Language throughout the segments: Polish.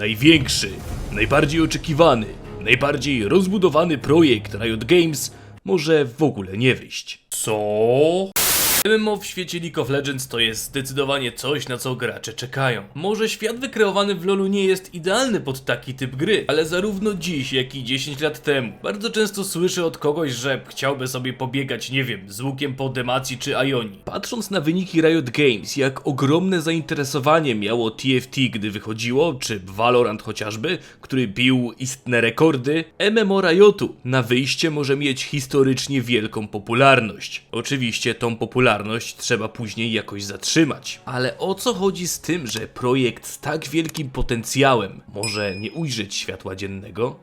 największy, najbardziej oczekiwany, najbardziej rozbudowany projekt Riot Games może w ogóle nie wyjść. Co? MMO w świecie League of Legends to jest zdecydowanie coś, na co gracze czekają. Może świat wykreowany w LoLu nie jest idealny pod taki typ gry, ale zarówno dziś, jak i 10 lat temu bardzo często słyszę od kogoś, że chciałby sobie pobiegać, nie wiem, z łukiem po Demacji czy Ioni. Patrząc na wyniki Riot Games, jak ogromne zainteresowanie miało TFT, gdy wychodziło, czy Valorant chociażby, który bił istne rekordy, MMO Riotu na wyjście może mieć historycznie wielką popularność. Oczywiście tą popularność trzeba później jakoś zatrzymać. Ale o co chodzi z tym, że projekt z tak wielkim potencjałem może nie ujrzeć światła dziennego?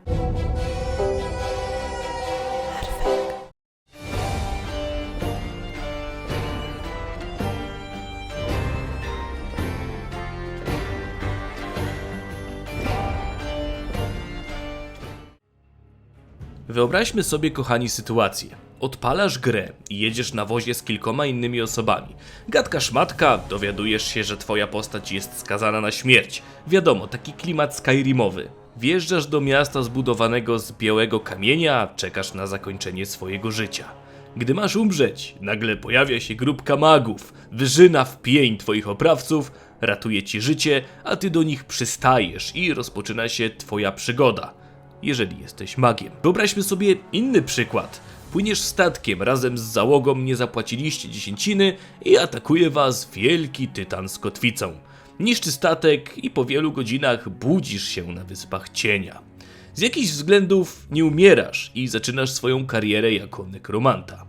Wyobraźmy sobie, kochani, sytuację. Odpalasz grę i jedziesz na wozie z kilkoma innymi osobami. Gadka szmatka, dowiadujesz się, że twoja postać jest skazana na śmierć. Wiadomo, taki klimat skyrimowy. Wjeżdżasz do miasta zbudowanego z białego kamienia, czekasz na zakończenie swojego życia. Gdy masz umrzeć, nagle pojawia się grupka magów, wyżyna w pień twoich oprawców, ratuje ci życie, a ty do nich przystajesz i rozpoczyna się twoja przygoda jeżeli jesteś magiem. Wyobraźmy sobie inny przykład. Płyniesz statkiem razem z załogą, nie zapłaciliście dziesięciny i atakuje was wielki tytan z kotwicą. Niszczy statek i po wielu godzinach budzisz się na wyspach cienia. Z jakichś względów nie umierasz i zaczynasz swoją karierę jako nekromanta.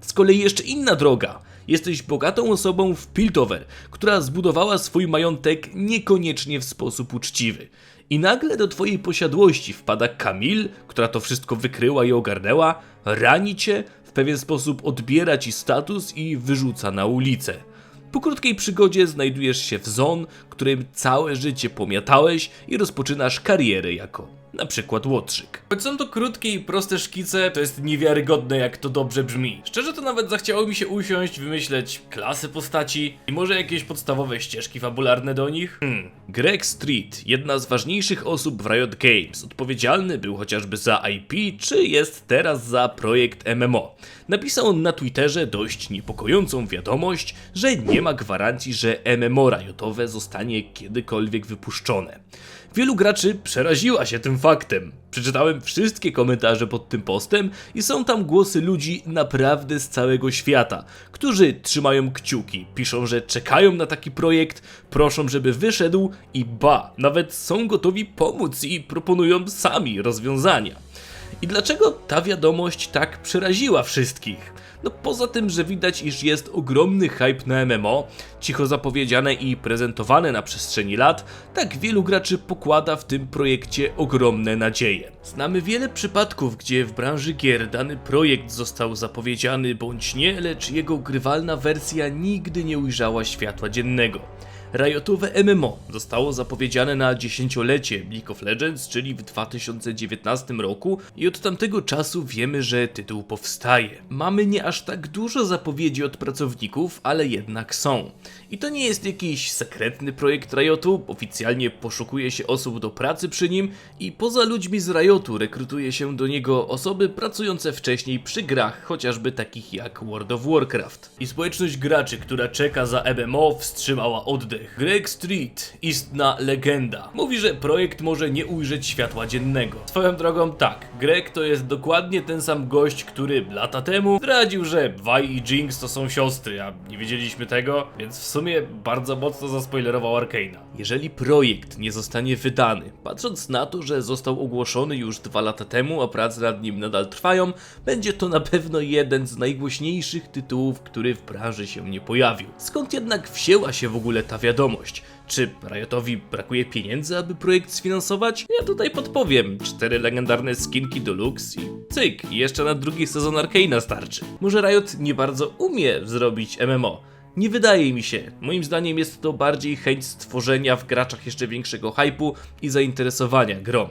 Z kolei jeszcze inna droga. Jesteś bogatą osobą w Piltover, która zbudowała swój majątek niekoniecznie w sposób uczciwy. I nagle do twojej posiadłości wpada Kamil, która to wszystko wykryła i ogarnęła, rani cię, w pewien sposób odbiera ci status i wyrzuca na ulicę. Po krótkiej przygodzie znajdujesz się w zon, którym całe życie pomiatałeś i rozpoczynasz karierę jako na przykład łotrzyk. Choć są to krótkie i proste szkice, to jest niewiarygodne jak to dobrze brzmi. Szczerze to nawet zachciało mi się usiąść, wymyśleć klasy postaci i może jakieś podstawowe ścieżki fabularne do nich? Hmm. Greg Street, jedna z ważniejszych osób w Riot Games, odpowiedzialny był chociażby za IP, czy jest teraz za projekt MMO. Napisał on na Twitterze dość niepokojącą wiadomość, że nie ma gwarancji, że MMO Riotowe zostanie kiedykolwiek wypuszczone. Wielu graczy przeraziła się tym faktem. Przeczytałem wszystkie komentarze pod tym postem i są tam głosy ludzi naprawdę z całego świata, którzy trzymają kciuki, piszą, że czekają na taki projekt, proszą, żeby wyszedł i ba, nawet są gotowi pomóc i proponują sami rozwiązania. I dlaczego ta wiadomość tak przeraziła wszystkich? No poza tym, że widać, iż jest ogromny hype na MMO, cicho zapowiedziane i prezentowane na przestrzeni lat, tak wielu graczy pokłada w tym projekcie ogromne nadzieje. Znamy wiele przypadków, gdzie w branży gier dany projekt został zapowiedziany bądź nie, lecz jego grywalna wersja nigdy nie ujrzała światła dziennego. Riotowe MMO zostało zapowiedziane na dziesięciolecie League of Legends, czyli w 2019 roku i od tamtego czasu wiemy, że tytuł powstaje. Mamy nie aż tak dużo zapowiedzi od pracowników, ale jednak są. I to nie jest jakiś sekretny projekt Riotu, oficjalnie poszukuje się osób do pracy przy nim i poza ludźmi z Riotu rekrutuje się do niego osoby pracujące wcześniej przy grach, chociażby takich jak World of Warcraft. I społeczność graczy, która czeka za MMO wstrzymała oddech. Greg Street, istna legenda, mówi, że projekt może nie ujrzeć światła dziennego. Swoją drogą tak, Greg to jest dokładnie ten sam gość, który lata temu zdradził, że Vi i Jinx to są siostry, a nie wiedzieliśmy tego, więc w sumie bardzo mocno zaspoilerował Arkeina. Jeżeli projekt nie zostanie wydany, patrząc na to, że został ogłoszony już dwa lata temu, a prace nad nim nadal trwają, będzie to na pewno jeden z najgłośniejszych tytułów, który w branży się nie pojawił. Skąd jednak wzięła się w ogóle ta wiadomość? Czy Riotowi brakuje pieniędzy, aby projekt sfinansować? Ja tutaj podpowiem. Cztery legendarne skinki deluxe i cyk, jeszcze na drugi sezon Arkeina starczy. Może Riot nie bardzo umie zrobić MMO. Nie wydaje mi się. Moim zdaniem jest to bardziej chęć stworzenia w graczach jeszcze większego hypu i zainteresowania grą.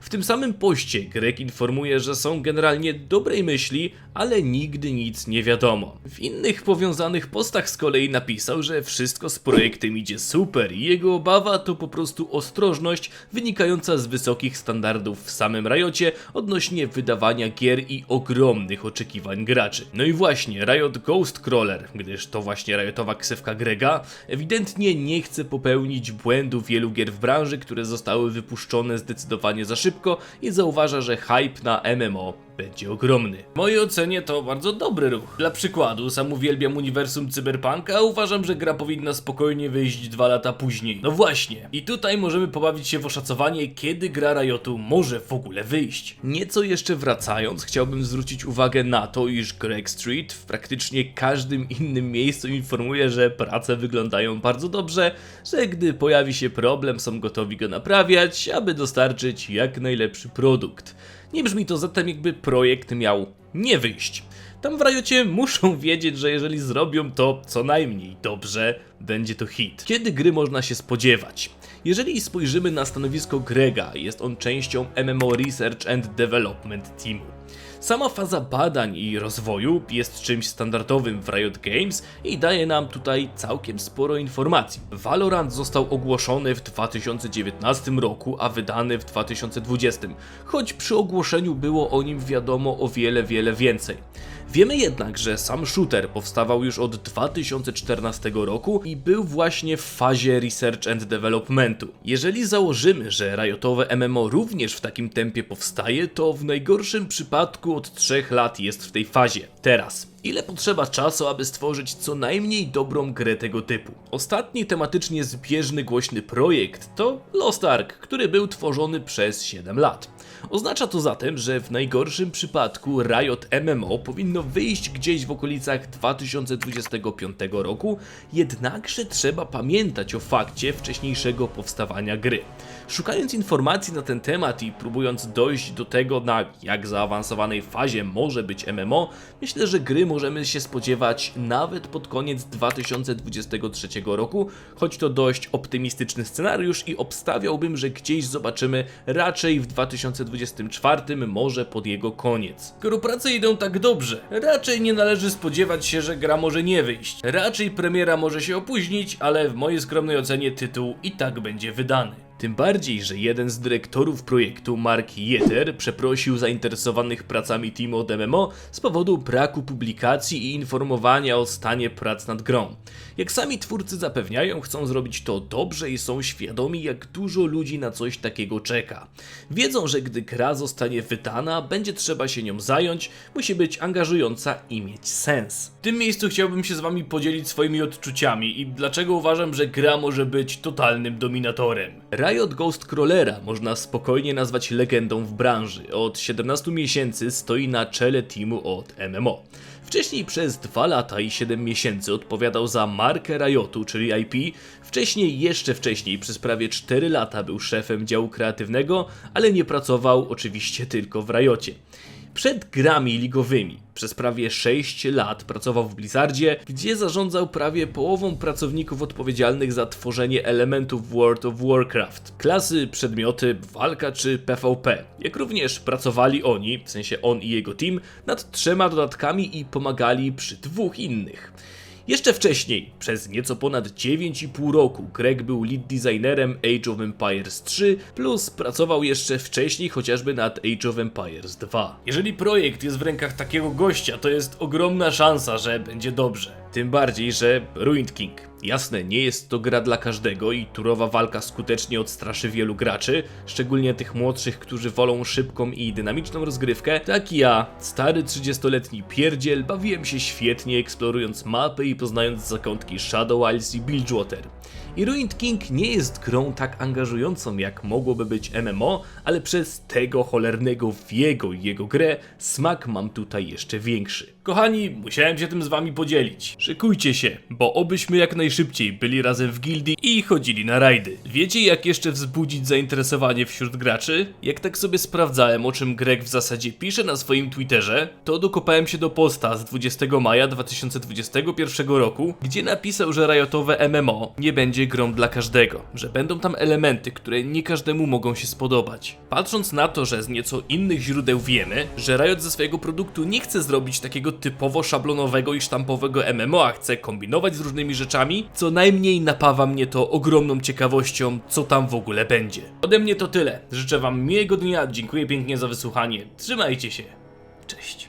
W tym samym poście Greg informuje, że są generalnie dobrej myśli, ale nigdy nic nie wiadomo. W innych powiązanych postach z kolei napisał, że wszystko z projektem idzie super i jego obawa to po prostu ostrożność wynikająca z wysokich standardów w samym Riocie odnośnie wydawania gier i ogromnych oczekiwań graczy. No i właśnie, Riot Ghostcrawler, gdyż to właśnie Riotowa ksywka Grega, ewidentnie nie chce popełnić błędu wielu gier w branży, które zostały wypuszczone zdecydowanie za szybko i zauważa, że hype na MMO będzie ogromny. W mojej ocenie to bardzo dobry ruch. Dla przykładu, sam uwielbiam uniwersum Cyberpunka, a uważam, że gra powinna spokojnie wyjść dwa lata później. No właśnie. I tutaj możemy pobawić się w oszacowanie, kiedy gra Riotu może w ogóle wyjść. Nieco jeszcze wracając, chciałbym zwrócić uwagę na to, iż Greg Street w praktycznie każdym innym miejscu informuje, że prace wyglądają bardzo dobrze, że gdy pojawi się problem, są gotowi go naprawiać, aby dostarczyć jak najlepszy produkt. Nie brzmi to zatem jakby projekt miał nie wyjść. Tam w Riocie muszą wiedzieć, że jeżeli zrobią to co najmniej dobrze, będzie to hit. Kiedy gry można się spodziewać? Jeżeli spojrzymy na stanowisko Grega, jest on częścią MMO Research and Development Teamu. Sama faza badań i rozwoju jest czymś standardowym w Riot Games i daje nam tutaj całkiem sporo informacji. Valorant został ogłoszony w 2019 roku, a wydany w 2020, choć przy ogłoszeniu było o nim wiadomo o wiele, wiele więcej. Wiemy jednak, że sam shooter powstawał już od 2014 roku i był właśnie w fazie research and developmentu. Jeżeli założymy, że Riotowe MMO również w takim tempie powstaje, to w najgorszym przypadku od 3 lat jest w tej fazie. Teraz, Ile potrzeba czasu, aby stworzyć co najmniej dobrą grę tego typu? Ostatni tematycznie zbieżny głośny projekt to Lost Ark, który był tworzony przez 7 lat. Oznacza to zatem, że w najgorszym przypadku Riot MMO powinno wyjść gdzieś w okolicach 2025 roku, jednakże trzeba pamiętać o fakcie wcześniejszego powstawania gry. Szukając informacji na ten temat i próbując dojść do tego, na jak zaawansowanej fazie może być MMO, myślę, że gry możemy się spodziewać nawet pod koniec 2023 roku, choć to dość optymistyczny scenariusz i obstawiałbym, że gdzieś zobaczymy raczej w 2024, może pod jego koniec. Skoro prace idą tak dobrze, raczej nie należy spodziewać się, że gra może nie wyjść. Raczej premiera może się opóźnić, ale w mojej skromnej ocenie tytuł i tak będzie wydany. Tym bardziej, że jeden z dyrektorów projektu, Mark Jeter, przeprosił zainteresowanych pracami teamu od MMO z powodu braku publikacji i informowania o stanie prac nad grą. Jak sami twórcy zapewniają, chcą zrobić to dobrze i są świadomi, jak dużo ludzi na coś takiego czeka. Wiedzą, że gdy gra zostanie wydana, będzie trzeba się nią zająć, musi być angażująca i mieć sens. W tym miejscu chciałbym się z wami podzielić swoimi odczuciami i dlaczego uważam, że gra może być totalnym dominatorem. Riot Ghostcrawlera można spokojnie nazwać legendą w branży. Od 17 miesięcy stoi na czele teamu od MMO. Wcześniej przez 2 lata i 7 miesięcy odpowiadał za markę Riotu, czyli IP. Wcześniej, jeszcze wcześniej, przez prawie 4 lata był szefem działu kreatywnego, ale nie pracował oczywiście tylko w Riocie. Przed grami ligowymi przez prawie 6 lat pracował w Blizzardzie, gdzie zarządzał prawie połową pracowników odpowiedzialnych za tworzenie elementów World of Warcraft. Klasy, przedmioty, walka czy PvP. Jak również pracowali oni, w sensie on i jego team, nad trzema dodatkami i pomagali przy dwóch innych. Jeszcze wcześniej, przez nieco ponad 9,5 roku, Greg był lead designerem Age of Empires 3, plus pracował jeszcze wcześniej chociażby nad Age of Empires 2. Jeżeli projekt jest w rękach takiego gościa, to jest ogromna szansa, że będzie dobrze. Tym bardziej, że Ruined King. Jasne, nie jest to gra dla każdego i turowa walka skutecznie odstraszy wielu graczy, szczególnie tych młodszych, którzy wolą szybką i dynamiczną rozgrywkę. Tak ja, stary 30-letni pierdziel, bawiłem się świetnie eksplorując mapy i poznając zakątki Shadow Isles i Bilgewater. I Ruined King nie jest grą tak angażującą jak mogłoby być MMO, ale przez tego cholernego wiego i jego grę smak mam tutaj jeszcze większy. Kochani, musiałem się tym z wami podzielić. Szykujcie się, bo obyśmy jak najszybciej byli razem w gildii i chodzili na rajdy. Wiecie jak jeszcze wzbudzić zainteresowanie wśród graczy? Jak tak sobie sprawdzałem o czym Greg w zasadzie pisze na swoim Twitterze, to dokopałem się do posta z 20 maja 2021 roku, gdzie napisał, że rajotowe MMO nie będzie grą dla każdego, że będą tam elementy, które nie każdemu mogą się spodobać. Patrząc na to, że z nieco innych źródeł wiemy, że Riot ze swojego produktu nie chce zrobić takiego typowo szablonowego i sztampowego MMO, a chce kombinować z różnymi rzeczami, co najmniej napawa mnie to ogromną ciekawością, co tam w ogóle będzie. Ode mnie to tyle. Życzę wam miłego dnia, dziękuję pięknie za wysłuchanie, trzymajcie się. Cześć.